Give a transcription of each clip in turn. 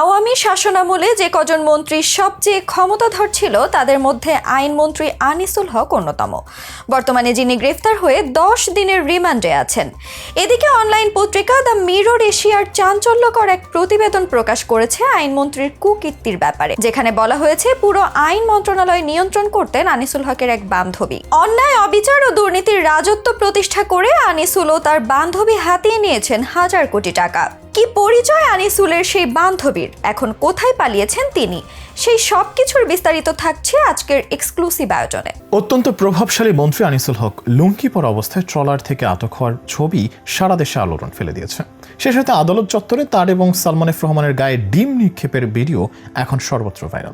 আওয়ামী শাসনামলে যে কজন মন্ত্রী সবচেয়ে ক্ষমতাধর ছিল, তাদের মধ্যে আইনমন্ত্রী আনিসুল হক অন্যতম। বর্তমানে যিনি গ্রেফতার হয়ে দশ দিনের রিমান্ডে আছেন। এদিকে অনলাইন পত্রিকা দ্য মিরর এশিয়ার চাঞ্চল্যকর এক প্রতিবেদন প্রকাশ করেছে আইনমন্ত্রীর কুকীর্তির ব্যাপারে, যেখানে বলা হয়েছে পুরো আইন মন্ত্রণালয় নিয়ন্ত্রণ করতেন আনিসুল হকের এক বান্ধবী। অন্যায়, অবিচার ও দুর্নীতির রাজত্ব প্রতিষ্ঠা করে আনিসুল ও তার বান্ধবী হাতিয়ে নিয়েছেন হাজার কোটি টাকা। কি পরিচয় আনিসুলের সেই বান্ধবীর? এখন কোথায় পালিয়েছেন তিনি? সেই সব কিছুর বিস্তারিত থাকছে আজকের এক্সক্লুসিভ আয়োজনে। অত্যন্ত প্রভাবশালী মন্ত্রী আনিসুল হক লুঙ্কি পরা অবস্থায় ট্রলার থেকে আটক হওয়ার ছবি সারা দেশে আলোড়ন ফেলে দিয়েছে। সে সাথে আদালত চত্বরে তার এবং সালমান রহমানের গায়ে ডিম নিক্ষেপের ভিডিও এখন সর্বত্র ভাইরাল।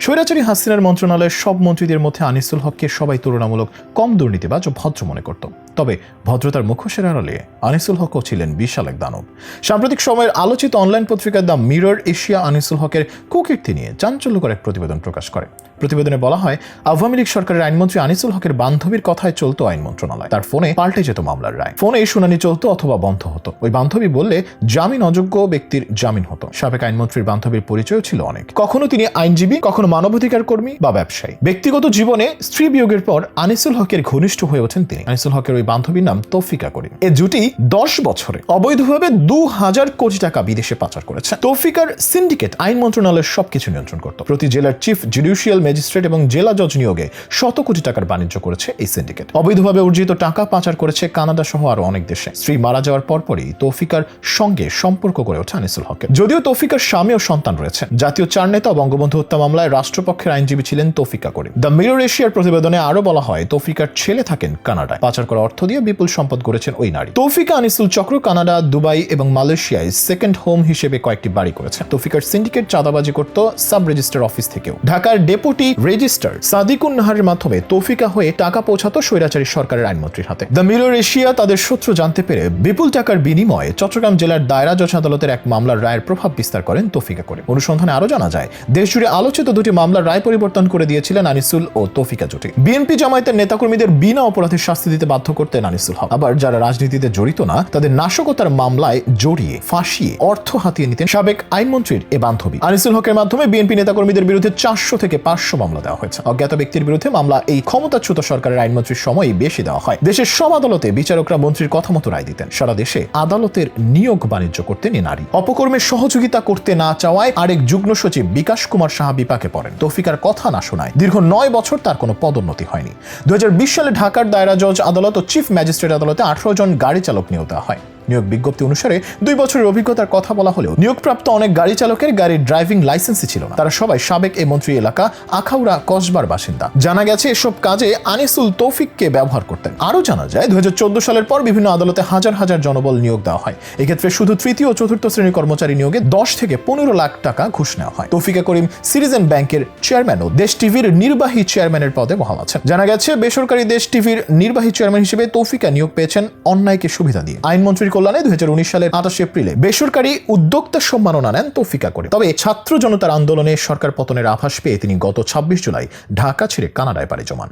স্বৈরাচারী হাসিনার মন্ত্রণালয়ের সব মন্ত্রীদের মধ্যে আনিসুল হককে সবাই তুলনামূলক কম দুর্নীতিবাজ ও ভদ্র মনে করত। তবে ভদ্রতার মুখোশের আড়ালে আনিসুল হকও ছিলেন বিশাল এক দানব। সাম্প্রতিক সময়ের আলোচিত অনলাইন পত্রিকা দ্য মিরর এশিয়া আনিসুল হকের কুকীর্তি নিয়ে চাঞ্চল্যকর এক প্রতিবেদন প্রকাশ করে। প্রতিবেদনে বলা হয়, আওয়ামী লীগ সরকারের আইনমন্ত্রী আনিসুল হকের বান্ধবীর কথায় চলতো আইন মন্ত্রণালয়। তার ফোনে পাল্টে যেত মামলার রায়। ফোনে শুনানি চলতো অথবা বন্ধ হতো। ওই বান্ধবী বললে, জামিন অযোগ্য ব্যক্তির জামিন হতো। সাবেক আইনমন্ত্রীর বান্ধবীর পরিচয়ও ছিল অনেক। কখনো তিনি আইনজীবী কখনো মানবাধিকার কর্মী বা ব্যবসায়ী। ব্যক্তিগত জীবনে স্ত্রী বিয়োগের পর আনিসুল হকের ঘনিষ্ঠ হয়ে ওঠেন তিনি। আনিসুল হকের ওই বান্ধবীর নাম তৌফিকা করিম। এ জুটি দশ বছরে অবৈধভাবে দু হাজার কোটি টাকা বিদেশে পাচার করেছে। তৌফিকার সিন্ডিকেট, আইন মন্ত্রণালয়ের সবকিছু নিয়ন্ত্রণ করত। প্রতি জেলার চিফ জুডিশিয়াল ম্যাজিস্ট্রেট এবং জেলা জজ নিয়োগে শত কোটি টাকার বাণিজ্য করেছে এই সিন্ডিকেট। অবৈধভাবে অর্জিত টাকা পাচার করেছে কানাডা সহ আরও অনেক দেশে। স্ত্রী মারা যাওয়ার পরপরই তৌফিকার সঙ্গে সম্পর্ক গড়ে ওঠে আনিসুল হকের। যদিও তৌফিকার স্বামী ও সন্তান রয়েছে জাতীয় চার নেতা, বঙ্গবন্ধু হত্যা মামলায় রাষ্ট্রপক্ষের আইনজীবী ছিলেন তৌফিকা করিম। দ্য মিরর এশিয়ার প্রতিবেদনে আরও বলা হয়, তৌফিকার ছেলে থাকেন কানাডায়। পাচার করা অর্থ দিয়ে বিপুল সম্পদ গড়েছেন ওই নারী। তৌফিকা আনিসুল চক্র কানাডা, দুবাই এবং মালয়েশিয়ায় সেকেন্ড হোম হিসেবে কয়েকটি বাড়ি করেছে তৌফিকার সিন্ডিকেট চাঁদাবাজি করত সাব রেজিস্টার অফিস থেকেও। ঢাকার ডেপুটি রেজিস্টার সাদিকুন নাহারের মাধ্যমে তৌফিকা হয়ে টাকা পৌঁছাতো স্বৈরাচারী সরকারের আইনমন্ত্রীর হাতে। দ্য মিরর এশিয়া তাদের সূত্র জানতে পেরে বিপুল টাকার বিনিময়ে চট্টগ্রাম জেলার দায়রা জজ আদালতের এক মামলার রায়ের প্রভাব বিস্তার করেন তৌফিকা করে অনুসন্ধানে আরও জানা যায়, দেশজুড়ে আলোচিত দুটি মামলার রায় পরিবর্তন করে দিয়েছিলেন আনিসুল ও তৌফিকা জুটি। বিএনপি জামায়াতের নেতাকর্মীদের বিনা অপরাধের শাস্তি দিতে বাধ্য করতেন আনিসুল হক। আবার যারা রাজনীতিতে জড়িত না, তাদের নাশকতার মামলায় জড়িয়ে ফাঁসিয়ে অর্থ হাতিয়ে নিতেন সাবেক আইনমন্ত্রীর এ বান্ধবী। আনিসুল হকের মাধ্যমে বিএনপি নেতাকর্মীদের বিরুদ্ধে চারশো থেকে পাঁচশো মামলা দেওয়া হয়েছে। অজ্ঞাত ব্যক্তির বিরুদ্ধে মামলা এই ক্ষমতাচ্যুত সরকারের আইনমন্ত্রীর সময়ই বেশি দেওয়া হয়। দেশের সব আদালতে বিচারকরা মন্ত্রীর কথা মতো রায় দিতেন। সারা দেশে আদালতের নিয়োগ বাণিজ্য করতেন এ নারী। অপকর্মের সহযোগিতা করতে না চাওয়ায় আরেক যুগ্ম সচিব বিকাশ কুমার সাহা বিপাকে পড়েন। তৌফিকার কথা না শোনায়। দীর্ঘ নয় বছর তার কোনো পদোন্নতি হয়নি। দুই হাজার বিশ সালে ঢাকার দায়রা জজ আদালত ও চিফ ম্যাজিস্ট্রেট আদালতে আঠারো জন গাড়ি চালক নিয়োগ দেওয়া হয়। নিয়োগ বিজ্ঞপ্তি অনুসারে দুই বছরের অভিজ্ঞতার কথা বলা হলেও নিয়োগপ্রাপ্ত অনেক গাড়ি চালকের গাড়ির ড্রাইভিং লাইসেন্সই ছিল না। তারা সবাই সাবেক এই মন্ত্রী এলাকা আখাউড়া কসবার বাসিন্দা। জানা গেছে, এসব কাজে আনিসুল তৌফিককে ব্যবহার করতেন। আরও জানা যায় দু সালের পর বিভিন্ন আদালতে হাজার হাজার জনবল নিয়োগ দেওয়া হয়। এক্ষেত্রে শুধু তৃতীয় ও চতুর্থ শ্রেণির কর্মচারী নিয়োগে দশ থেকে পনেরো লাখ টাকা ঘুষ নেওয়া হয়। তৌফিকা করিম সিটিজেন ব্যাংকের চেয়ারম্যান ও দেশ টিভির নির্বাহী চেয়ারম্যানের পদে বহাল আছেন। জানা গেছে, বেসরকারি দেশ টিভির নির্বাহী চেয়ারম্যান হিসেবে তৌফিকা নিয়োগ পেয়েছেন অন্যায়কে সুবিধা দিয়ে। আইনমন্ত্রীর কল্যাণে দুই সালের আঠাশ এপ্রিলে বেসরকারি উদ্যোক্তা সম্মাননা নেন তৌফিকা করে। তবে ছাত্র জনতার আন্দোলনে সরকার পতনের আভাস পেয়ে তিনি গত ছাব্বিশ জুলাই ঢাকা ছেড়ে কানাডায় পাড়ি জমান।